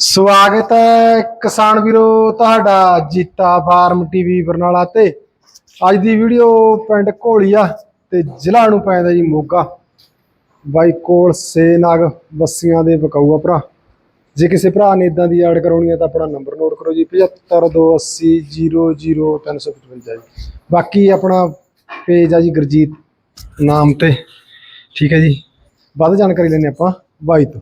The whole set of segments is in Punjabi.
ਸਵਾਗਤ ਹੈ ਕਿਸਾਨ ਵੀਰੋ ਤੁਹਾਡਾ ਜੀਤਾ ਫਾਰਮ ਟੀਵੀ ਬਰਨਾਲਾ ਤੇ। ਅੱਜ ਦੀ ਵੀਡੀਓ ਪਿੰਡ ਘੋਲੀਆ ਤੇ ਜ਼ਿਲ੍ਹਾ ਨੂੰ ਪੈਂਦਾ ਜੀ ਮੋਗਾ। ਬਾਈ ਕੋਲ ਸੇ ਨਾਗ ਬੱਸੀਆਂ ਦੇ ਬਕਾਊਆ ਭਰਾ। ਜੇ ਕਿਸੇ ਭਰਾ ਨੇ ਇਦਾਂ ਦੀ ਐਡ ਕਰਾਉਣੀ ਹੈ ਤਾਂ ਆਪਣਾ ਨੰਬਰ ਨੋਟ ਕਰੋ ਜੀ 7528000355 ਜੀ। ਬਾਕੀ ਆਪਣਾ ਪੇਜ ਆ ਜੀ ਗੁਰਜੀਤ ਨਾਮ ਤੇ। ਠੀਕ ਹੈ ਜੀ। ਵੱਧ ਜਾਣਕਾਰੀ ਲੈਣੇ ਆਪਾਂ ਬਾਈ ਤੋਂ।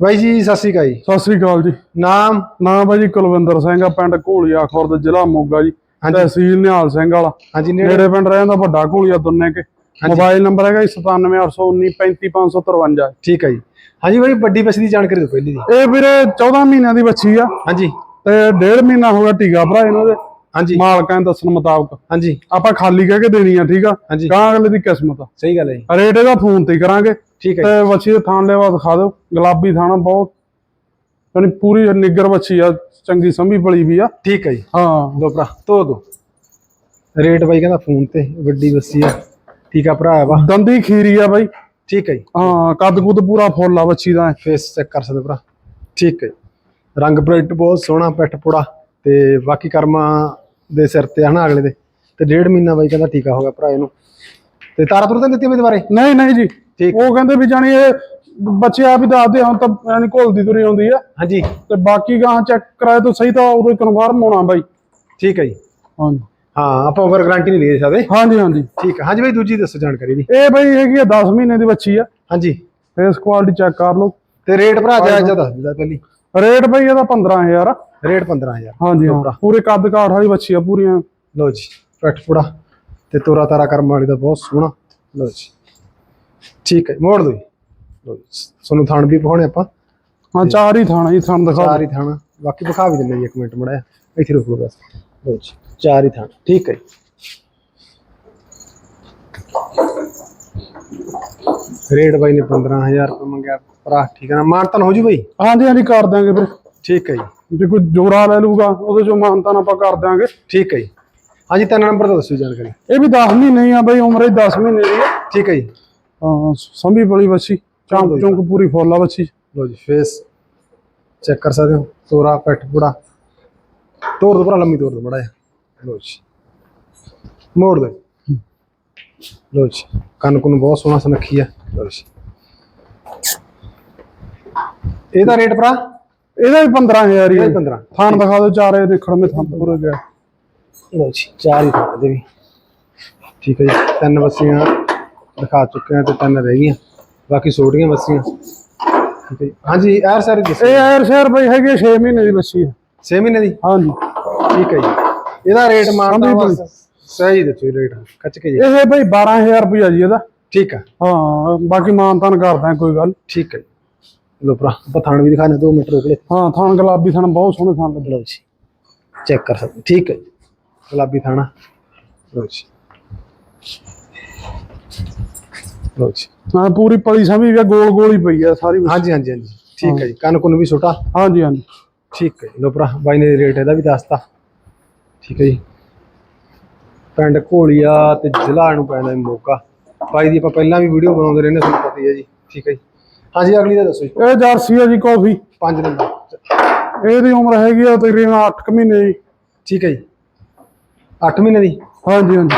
ਬਾਈ ਜੀ ਸਤਿ ਸ਼੍ਰੀ ਅਕਾਲ ਜੀ। ਸਤਿ ਸ੍ਰੀ ਅਕਾਲ ਜੀ। ਨਾਮ? ਨਾਮ ਭਾਜੀ ਕੁਲਵਿੰਦਰ ਸਿੰਘ ਆ ਪਿੰਡ ਘੋਲੀਆ ਖੁਰਦ ਜ਼ਿਲ੍ਹਾ ਮੋਗਾ ਜੀ। ਤਹਿਸੀਲ ਨਿਹਾਲ ਸਿੰਘ ਵਾਲਾ। ਹਾਂਜੀ ਨੇੜੇ? ਪਿੰਡ ਰਹਿੰਦਾ ਵੱਡਾ ਘੋਲੀਆ ਦੁੰਨੇ ਕੇ। ਮੋਬਾਈਲ ਨੰਬਰ ਹੈਗਾ ਜੀ 9781935553 ਠੀਕ ਹੈ ਜੀ। ਹਾਂਜੀ ਬਾਈ ਵੱਡੀ ਬੱਸ ਦੀ ਜਾਣਕਾਰੀ ਦਿਓ ਪਹਿਲੀ ਦੀ। ਇਹ ਵੀਰੇ 14 ਮਹੀਨਿਆਂ ਦੀ ਬੱਚੀ ਆ। ਹਾਂਜੀ। ਤੇ ਡੇਢ ਮਹੀਨਾ ਹੋ ਗਿਆ ਟੀਕਾ ਭਰਾ ਇਹਨਾਂ ਦੇ ਹਾਂਜੀ। ਮਾਲਕਾਂ ਦੇ ਦੱਸਣ ਮੁਤਾਬਕ। ਹਾਂਜੀ। ਆਪਾਂ ਖਾਲੀ ਕਹਿ ਕੇ ਦੇਣੀ ਆ ਠੀਕ ਆ? ਹਾਂਜੀ। ਗਾਂ ਅਗਲੇ ਦੀ ਕਿਸਮਤ ਆ। ਸਹੀ ਗੱਲ ਹੈ ਜੀ। ਰੇਟ ਇਹਦਾ ਫੋਨ ਤੇ ਹੀ ਕਰਾਂਗੇ। ਠੀਕ ਹੈ ਤੇ ਬੱਚੀ ਦੇ ਥਾਣ ਲੈਵਾ ਦਿਖਾ ਦਿਓ। ਗੁਲਾਬੀ ਥਾਣਾ ਬਹੁਤ। ਯਾਨੀ ਪੂਰੀ ਨਿੱਗਰ ਬੱਚੀ ਆ ਚੰਗੀ ਸੰਭੀ ਪਲੀ ਵੀ ਆ। ਠੀਕ ਹੈ ਜੀ। ਹਾਂ। ਦੋ ਭਰਾ ਤੋ ਦੋ। ਰੇਟ ਬਾਈ ਕਹਿੰਦਾ ਫੋਨ ਤੇ ਵੱਡੀ ਬੱਸੀ ਆ। ਠੀਕ ਆ ਭਰਾ ਵਾ। ਦੰਦੀ ਖੀਰੀ ਆ ਬਾਈ। ਠੀਕ ਹੈ ਜੀ। ਹਾਂ ਕੱਦ ਕੁੱਦ ਪੂਰਾ ਫੁੱਲ ਆ ਬੱਚੀ ਦਾ। ਫੇਸ ਚੈੱਕ ਕਰ ਸਕਦੇ ਭਰਾ। ਠੀਕ ਹੈ। ਰੰਗ ਪ੍ਰਿੰਟ ਬਹੁਤ ਸੋਹਣਾ ਪਿੱਠ ਪੁੜਾ। ਤੇ ਬਾਕੀ ਕਰਮਾਂ ਦੇ ਸਿਰ ਤੇ ਹਨਾ ਅਗਲੇ ਦੇ। ਤੇ ਡੇਢ ਮਹੀਨਾ ਬਾਈ ਕਹਿੰਦਾ ਟੀਕਾ ਹੋ ਗਿਆ ਭਰਾ ਇਹਨੂੰ। ਤੇ ਤਾਰਾ ਤੁਰ ਤਾਂ ਦਿੱਤੀ ਮੇਰੇ ਦੁਬਾਰੇ? ਨਹੀਂ ਨਹੀਂ ਜੀ। ਠੀਕ। ਉਹ ਕਹਿੰਦੇ ਵੀ ਜਾਣੀ ਇਹ ਬੱਚੇ ਆਪ ਹੀ ਦੱਸਦੇ ਹੁਣ ਤਾਂ ਯਾਨੀ ਘੁਲਦੀ ਤੁਰੀ ਆਉਂਦੀ ਆ। ਹਾਂਜੀ। ਤੇ ਬਾਕੀ ਗਾਂ ਚੈੱਕ ਕਰਾਏ ਤਾਂ ਸਹੀ ਤਾਂ ਉਦੋਂ ਕਨਫਰਮ ਹੋਣਾ ਬਾਈ। ਠੀਕ ਹੈ ਜੀ। ਹਾਂਜੀ। ਹਾਂ ਆਪਾਂ ਓਵਰ ਗਾਰੰਟੀ ਨਹੀਂ ਦੇ ਸਕਦੇ। ਹਾਂਜੀ ਹਾਂਜੀ। ਠੀਕ ਹੈ ਹਾਂਜੀ ਬਾਈ ਦੂਜੀ ਦੱਸੋ ਜਾਣਕਾਰੀ ਦੀ। ਇਹ ਬਾਈ ਹੈਗੀ ਆ 10 ਮਹੀਨੇ ਦੀ ਬੱਚੀ ਆ। ਹਾਂਜੀ। ਫੇਸ ਕੁਆਲਿਟੀ ਚੈੱਕ ਕਰ ਲਓ। ਤੇ ਰੇਟ ਭਰਾ ਜਾਇਜ਼ ਦੱਸ ਦਿੰਦਾ ਪਹਿਲੀ। ਰੇਟ ਬਾਈ ਇਹਦਾ 15000 ਆ। ਰੇਟ 15000 ਹਾਂਜੀ ਹਾਂ। ਪੂਰੇ ਕੱਦ ਕਾਠ ਵਾਲੀ ਬੱਚੀ ਆ ਪੂਰੀਆਂ। ਲਓ ਜੀ ਪੂੜਾ ਤੇ ਤੋਰਾ ਤਾਰਾ ਕਰਮ ਵਾਲੀ ਦਾ ਬਹੁਤ ਸੋਹਣਾ। ਲਓ ਜੀ। ਠੀਕ ਹੈ ਮੋੜ ਦੋ ਤੁਹਾਨੂੰ ਥਣ ਵੀ ਪਹੁੰਚੇ ਆਪਾਂ। ਹਾਂ ਚਾਰ ਹੀ ਥਾਣਾ ਜੀ ਥਣ ਦਿਖਾ ਚਾਰ ਹੀ ਥਣ ਬਾਕੀ ਵਿਖਾ ਵੀ ਦਿੰਦੇ ਜੀ ਇੱਕ ਮਿੰਟ ਮੜਿਆ ਇੱਥੇ ਰੁਕ ਲਓ ਬਸ। ਜੀ ਚਾਰ ਹੀ ਥਣ। ਠੀਕ ਹੈ ਰੇਟ ਬਾਈ ਨੇ 15000 ਰੁਪਏ ਮੰਗਿਆ। ਭਰਾ ਠੀਕ ਹੈ ਨਾ? ਮਾਨਤਨ ਹੋ ਜੂ ਬਾਈ? ਹਾਂਜੀ ਹਾਂਜੀ ਕਰ ਦਾਂਗੇ ਵੀਰੇ ਠੀਕ ਹੈ ਜੀ। ਜੇ ਕੋਈ ਜੋੜਾ ਲੈ ਲੂਗਾ ਉਹਦੇ ਚੋਂ ਮਾਨਤਾਨ ਆਪਾਂ ਕਰ ਦਾਂਗੇ ਠੀਕ ਹੈ ਜੀ। ਹਾਂਜੀ ਤਿੰਨ ਨੰਬਰ ਦਾ ਦੱਸੋ ਜਾਣਕਾਰੀ। ਇਹ ਵੀ 10 ਮਹੀਨੇ ਹੀ ਆ ਬਾਈ ਉਮਰ ਹੀ 10 ਮਹੀਨੇ ਦੀ ਆ। ਠੀਕ ਹੈ ਜੀ। ਹਾਂ ਸੰਭੀ ਬੜੀ ਬੱਚੀ ਚੌਂਕ ਚੌਂਕ ਪੂਰੀ ਫੁੱਲ ਬੱਚੀ ਲੋ ਜੀ ਫੇਸ ਚੈੱਕ ਕਰ ਸਕਦੇ ਹੋ ਤੋਰਾ ਪੈਠ ਪੂੜਾ ਤੋੜ ਦੋ ਭਰਾ ਲੰਮੀ ਤੋੜ ਦੋ ਮੜਾ ਲੋ ਜੀ। ਮੋੜ ਦੇ ਲੋ ਜੀ ਕੰਨ ਕੁਨ ਬਹੁਤ ਸੋਹਣਾ ਸੁਨੱਖੀ ਆ। ਲੋ ਜੀ। ਇਹਦਾ ਰੇਟ ਭਰਾ? ਇਹਦਾ ਵੀ 15000 ਹੀ ਇਹ ਹੈ 15 ਥਾਣ ਦਿਖਾ ਦਿਓ ਚਾਰੇ ਦੇਖਣ ਮੇ ਥਾਂ ਪੂਰੇ ਗਿਆ ਲੋ ਜੀ ਚਾਰ ਹੀ ਦੇ ਵੀ। ਠੀਕ ਹੈ ਜੀ ਤਿੰਨ ਬੱਸੀਆਂ ਦਿਖਾ ਚੁੱਕੇ ਆ ਤੇ ਤਿੰਨ ਰਹਿ ਗਈਆਂ। ਬਾਕੀ ਛੋਟੀਆਂ ਠੀਕ ਹੈ ਜੀ ਹਾਂਜੀ ਐਰ ਸਾਰੇ ਦੱਸੋ। ਇਹ ਐਰ ਸ਼ਹਿਰ ਬਈ ਹੈਗੀ 6 ਮਹੀਨੇ ਦੀ ਬੱਚੀ ਹੈ 6 ਮਹੀਨੇ ਦੀ? ਹਾਂਜੀ। ਠੀਕ ਹੈ ਜੀ। ਇਹਦਾ ਰੇਟ ਮਾਨਤਾ ਬਸ। ਸਹੀ ਦੱਸੋ ਰੇਟ। ਕੱਚ ਕੇ ਜੀ। ਇਹ ਬਈ 12000 ਰੁਪਇਆ ਜੀ ਇਹਦਾ। ਠੀਕ ਹੈ ਹਾਂ ਬਾਕੀ ਮਾਨਤਾਨ ਕਰਦਾ ਕੋਈ ਗੱਲ। ਠੀਕ ਹੈ। ਜੀ। ਲੋ ਭਰਾ ਆਪਾਂ ਥਾਣ ਵੀ ਦਿਖਾਣੇ 2 ਮਿੰਟ ਰੋਕ ਲੈ। ਹਾਂ ਥਾਣ ਗੁਲਾਬੀ ਥਾਣ ਬਹੁਤ ਸੋਹਣੇ ਥਾਣ ਲੱਗੇ। ਲਓ ਜੀ। ਚੈੱਕ ਕਰ ਸਕਦੇ ਠੀਕ ਹੈ ਜੀ। ਗੁਲਾਬੀ ਥਾਣਾ। ਲਓ ਜੀ। ਜੀ। ਹਾਂ ਪੂਰੀ ਪਲੀ ਸਮਝ ਗਿਆ ਗੋਲ ਗੋਲ ਹੀ ਪਈ ਆ ਸਾਰੀ। ਹਾਂਜੀ ਹਾਂਜੀ ਹਾਂਜੀ। ਠੀਕ ਹੈ ਜੀ ਕੰਨ ਕੁਨ ਵੀ ਛੋਟਾ ਹਾਂਜੀ ਹਾਂਜੀ। ਠੀਕ ਹੈ ਜੀ ਲੋ ਭਰਾ ਬਾਈ ਨੇ ਰੇਟ ਇਹਦਾ ਵੀ ਦੱਸਤਾ। ਠੀਕ ਹੈ ਜੀ। ਪਿੰਡ ਘੋਲੀਆ ਤੇ ਜ਼ਿਲ੍ਹਾ ਨੂੰ ਪੈਂਦਾ ਜੀ ਮੋਗਾ ਬਾਈ ਦੀ ਆਪਾਂ ਪਹਿਲਾਂ ਵੀ ਵੀਡੀਓ ਬਣਾਉਂਦੇ ਰਹਿੰਦੇ ਤੁਹਾਨੂੰ ਪਤਾ ਹੀ ਹੈ ਜੀ। ਠੀਕ ਹੈ ਜੀ। ਹਾਂਜੀ ਅਗਲੀ ਦਾ ਦੱਸੋ ਜੀ। ਇਹ ਜਰਸੀ ਹੈ ਜੀ ਕਾਫੀ। ਪੰਜ ਨੰਬਰ। ਇਹਦੀ ਉਮਰ ਹੈਗੀ ਆ ਤਕਰੀਬਨ 8 ਮਹੀਨੇ ਦੀ। ਠੀਕ ਹੈ ਜੀ। 8 ਮਹੀਨੇ ਦੀ? ਹਾਂਜੀ ਹਾਂਜੀ।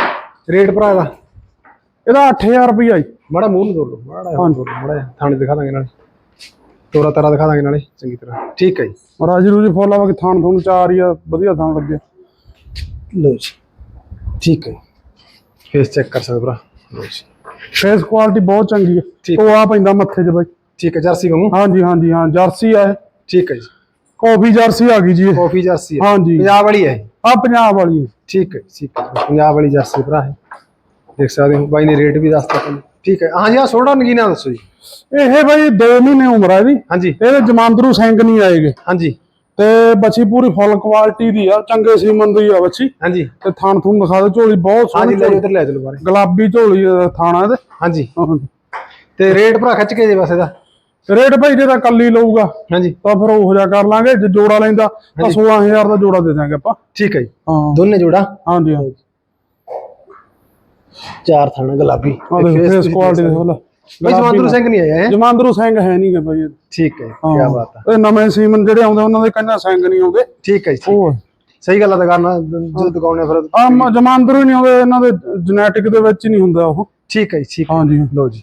ਰੇਟ ਭਰਾ ਦਾ ਇਹਦਾ 8000 ਰੁਪਇਆ ਜੀ। ਮਾੜਾ ਮੂੰਹ ਨੂੰ ਲਓ ਮਾੜਾ ਤੋੜ ਲਓ ਮਾੜਾ ਥਾਣੇ ਦਿਖਾ ਦਾਂਗੇ ਨਾਲੇ। ਤੋਰਾ ਤਾਰਾ ਦਿਖਾ ਦਾਂਗੇ ਨਾਲੇ ਚੰਗੀ ਤਰ੍ਹਾਂ। ਠੀਕ ਹੈ ਜੀ। ਰਾਜੀ ਰੂਜੀ ਫੁੱਲ ਆਵਾ ਕਿ ਥਾਣ ਤੁਹਾਨੂੰ ਚਾਰ ਹੀ ਆ ਵਧੀਆ ਥਾਣ ਲੱਗਿਆ ਲਓ ਜੀ। ਠੀਕ ਹੈ ਫੇਸ ਚੈੱਕ ਕਰ ਸਕਦੇ ਭਰਾ। ਲਓ ਜੀ। ਫੇਸ ਕੁਆਲਿਟੀ ਬਹੁਤ ਚੰਗੀ ਹੈ। ਉਹ ਆ ਪੈਂਦਾ ਮੱਥੇ 'ਚ ਬਾਈ। ਠੀਕ ਹੈ ਜਰਸੀ ਵਾਂਗੂ। ਹਾਂਜੀ ਹਾਂਜੀ ਹਾਂ ਜਰਸੀ ਆ ਇਹ। ਠੀਕ ਹੈ ਜੀ। ਕਾਫੀ ਜਰਸੀ ਆ ਗਈ ਜੀ ਕਾਫੀ ਜਰਸੀ ਹੈ ਹਾਂਜੀ। ਪੰਜਾਬ ਵਾਲੀ ਹੈ। ਆ ਪੰਜਾਬ ਵਾਲੀ ਹੈ। ਠੀਕ ਹੈ ਠੀਕ ਹੈ। ਪੰਜਾਬ ਵਾਲੀ ਜਰਸੀ ਭਰਾ ਹੈ ਦੇਖ ਸਕਦੇ ਹੋ ਬਾਈ ਨੇ ਰੇਟ ਵੀ ਦੱਸਤਾ ਤੁਹਾਨੂੰ। ਠੀਕ ਹੈ। ਹਾਂਜੀ ਆ ਛੋਟਾ ਨਗੀਨਾ ਦੱਸੋ ਜੀ। ਇਹ ਬਾਈ 2 ਮਹੀਨੇ ਉਮਰ ਹੈ ਇਹਦੀ। ਹਾਂਜੀ। ਇਹਦੇ ਜਮਾਂਦਰੂ ਸਿੰਘ ਨਹੀਂ ਆਏਗੇ। ਹਾਂਜੀ। ਤੇ ਬੱਚੀ ਪੂਰੀ ਫੁੱਲ ਕੁਆਲਿਟੀ ਦੀ ਆ ਚੰਗੇ ਸੀਮਨ ਦੀ ਆ ਬੱਚੀ। ਹਾਂਜੀ। ਤੇ ਥਾਣ ਥੂਣ ਦਿਖਾ ਦਿਓ ਝੋਲੀ ਬਹੁਤ ਹਾਂਜੀ ਸੋਹਣੀ ਲੈ ਉਧਰ ਲੈ ਚਲੋ ਬਾਰੇ ਗੁਲਾਬੀ ਝੋਲੀ ਦਾ ਥਾਣਾ ਇਹਦੇ। ਹਾਂਜੀ। ਹਾਂਜੀ। ਤੇ ਰੇਟ ਭਰਾ ਖਿੱਚ ਕੇ ਜੇ ਬਸ ਇਹਦਾ। ਰੇਟ ਭਾਈ ਜੇ ਤਾਂ ਕੱਲੀ ਲਊਗਾ ਹਾਂਜੀ। ਤਾਂ ਫਿਰ ਉਹ ਜਾ ਕਰ ਲਾਂਗੇ। ਜੇ ਜੋੜਾ ਲੈਂਦਾ ਤਾਂ 16000 ਦਾ ਜੋੜਾ ਦੇ ਦਾਂਗੇ ਆਪਾਂ। ਠੀਕ ਹੈ ਜੀ। ਦੋਨੇ ਜੋੜਾ? ਹਾਂਜੀ ਹਾਂ। ਚਾਰ ਥਾਣਾ ਗੁਲਾਬੀ ਆ ਦੇਖੋ ਫੇਸ ਕੁਆਲਿਟੀ ਦੇਖ ਲਓ ਬਈ ਜਵਾਂਦਰੂ ਸਿੰਘ ਨਹੀਂ ਆਇਆ ਹੈ ਜਮਾਂਦਰੂ ਸਿੰਘ ਹੈ ਨਹੀਂ ਗੇ ਇਹ। ਠੀਕ ਹੈ ਕੀ ਹਾਂ। ਬਾਤ ਹੈ ਇਹ ਨਵੇਂ ਸੀਮਨ ਜਿਹੜੇ ਆਉਂਦੇ ਉਹਨਾਂ ਦੇ ਕੰਨਾਂ ਸਿੰਘ ਨਹੀਂ ਆਉਂਦੇ। ਠੀਕ ਹੈ ਜੀ ਸਹੀ ਗੱਲ ਆ ਦੁਕਾਨਾਂ ਜਦੋਂ ਦੁਕਾਨੇ ਫਿਰ ਆ ਜਮਾਂਦਰੂ ਹੀ ਨਹੀਂ ਆਉਂਦੇ ਇਹਨਾਂ ਦੇ ਜੈਨੇਟਿਕ ਦੇ ਵਿੱਚ ਹੀ ਨਹੀਂ ਹੁੰਦਾ ਉਹ। ਠੀਕ ਹੈ ਜੀ ਠੀਕ ਹਾਂਜੀ ਲੋ ਜੀ।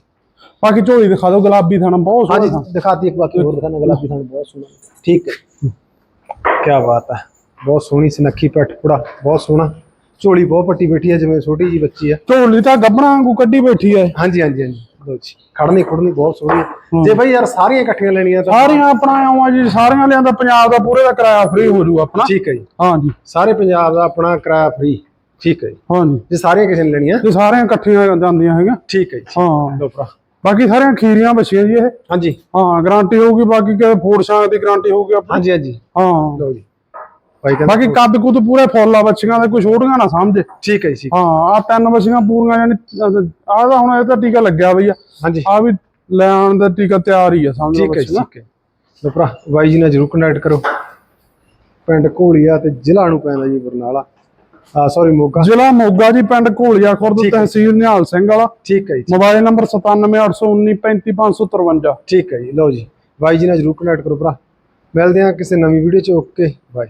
ਬਾਕੀ ਝੋਲੀ ਦਿਖਾ ਦਿਓ ਗੁਲਾਬੀ ਥਾਣਾ ਬਹੁਤ ਹਾਂਜੀ ਸੋਹਣਾ। ਦਿਖਾਤੀ ਇੱਕ ਬਾਕੀ ਹੋਰ ਦਿਖਾਣਾ ਗੁਲਾਬੀ ਤੁਹਾਨੂੰ ਬਹੁਤ ਸੋਹਣਾ। ਠੀਕ ਹੈ। ਕੀ ਬਾਤ ਹੈ ਬਹੁਤ ਸੋਹਣੀ ਸੁਨੱਖੀ ਪੱਟ ਪੁੜਾ ਬਹੁਤ ਸੋਹਣਾ। ਝੋਲੀ ਬਹੁਤ ਪੱਟੀ ਬੈਠੀ ਹੈ ਜਿਵੇਂ ਛੋਟੀ ਜੀ ਬੱਚੀ ਹੈ ਝੋਲੀ ਤਾਂ ਗੱਬਣਾ ਵਾਂਗੂ ਕੱਢੀ ਬੈਠੀ ਹੈ ਹਾਂਜੀ ਹਾਂਜੀ ਹਾਂਜੀ। ਲੋ ਜੀ ਖੜਨੀ ਖੁੜਨੀ ਬਹੁਤ ਸੋਹਣੀ ਹੈ। ਜੇ ਬਈ ਯਾਰ ਸਾਰੀਆਂ ਇਕੱਠੀਆਂ ਲੈਣੀਆਂ ਤਾਂ ਸਾਰੀਆਂ ਆਪਣਾ ਆਉਂ ਜੀ ਸਾਰੀਆਂ ਲਿਆਂਦਾ ਪੰਜਾਬ ਦਾ ਪੂਰੇ ਦਾ ਕਿਰਾਇਆ ਫ੍ਰੀ ਹੋ ਜੂ ਆਪਣਾ। ਠੀਕ ਹੈ ਜੀ। ਹਾਂਜੀ। ਸਾਰੇ ਪੰਜਾਬ ਦਾ ਆਪਣਾ ਕਿਰਾਇਆ ਫ੍ਰੀ ਠੀਕ ਹੈ ਜੀ। ਹਾਂਜੀ। ਜੇ ਸਾਰੀਆਂ ਕਿਸੇ ਨੇ ਲੈਣੀਆਂ ਇਹ ਸਾਰੀਆਂ ਇਕੱਠੀਆਂ ਜਾਂਦੀਆਂ ਹੈਗੀਆਂ। ਠੀਕ ਹੈ ਜੀ। ਹਾਂ। ਲੋ ਭਰਾ। ਬਾਕੀ ਸਾਰੀਆਂ ਖੀਰੀਆਂ ਬੱਚੀਆਂ ਜੀ ਇਹ। ਹਾਂਜੀ। ਹਾਂ ਗਾਰੰਟੀ ਹੋਊਗੀ ਬਾਕੀ ਕਿ ਸ਼ਾਂਗ ਦੀ ਗਾਰੰਟੀ ਹੋਊਗੀ ਆਪਣੀ। ਹਾਂਜੀ ਹਾਂਜੀ। ਹਾਂ। ਲੋ ਜੀ। ਬਾਕੀ ਕੱਦ ਕੁੱਦ ਪੂਰੇ ਫੁੱਲ ਆ ਬੱਚੀਆਂ ਦੇ ਕੋਈ ਛੋਟੀਆਂ ਨਾ ਸਮਝੇ। ਠੀਕ ਹੈ ਜੀ। ਹਾਂ ਆ ਤਿੰਨ ਬੱਚੀਆਂ ਪੂਰੀਆਂ ਜਾਨੀ ਆਹ ਤਾਂ ਹੁਣ ਇਹ ਤਾਂ ਟੀਕਾ ਲੱਗਿਆ ਬਈ ਆ। ਹਾਂਜੀ। ਆ ਵੀ ਲੈਣ ਦਾ ਟੀਕਾ ਤਿਆਰ ਹੀ ਆ ਸਮਝ ਲਓ ਠੀਕ ਹੈ ਠੀਕ ਹੈ। ਲੋ ਭਰਾ ਬਾਈ ਜੀ ਨਾਲ ਜਰੂਰ ਕੰਟੈਕਟ ਕਰੋ। ਪਿੰਡ ਘੋਲੀਆ ਤੇ ਜ਼ਿਲ੍ਹਾ ਨੂੰ ਪੈਂਦਾ ਜੀ ਬਰਨਾਲਾ। ਆ ਸੌਰੀ ਮੋਗਾ। ਜ਼ਿਲ੍ਹਾ ਮੋਗਾ ਜੀ ਪਿੰਡ ਘੋਲੀਆ ਖੁਰਦ ਤਹਿਸੀਲ ਨਿਹਾਲ ਸਿੰਘ ਵਾਲਾ। ਠੀਕ ਹੈ ਜੀ ਮੋਬਾਈਲ ਨੰਬਰ 9781935553 ਠੀਕ ਹੈ ਜੀ ਲਓ ਜੀ ਬਾਈ ਜੀ ਨਾਲ ਜਰੂਰ ਕੰਟੈਕਟ ਕਰੋ ਭਰਾ। ਮਿਲਦੇ ਹਾਂ ਕਿਸੇ ਨਵੀਂ ਵੀਡੀਓ ਚ ਓਕੇ ਬਾਏ।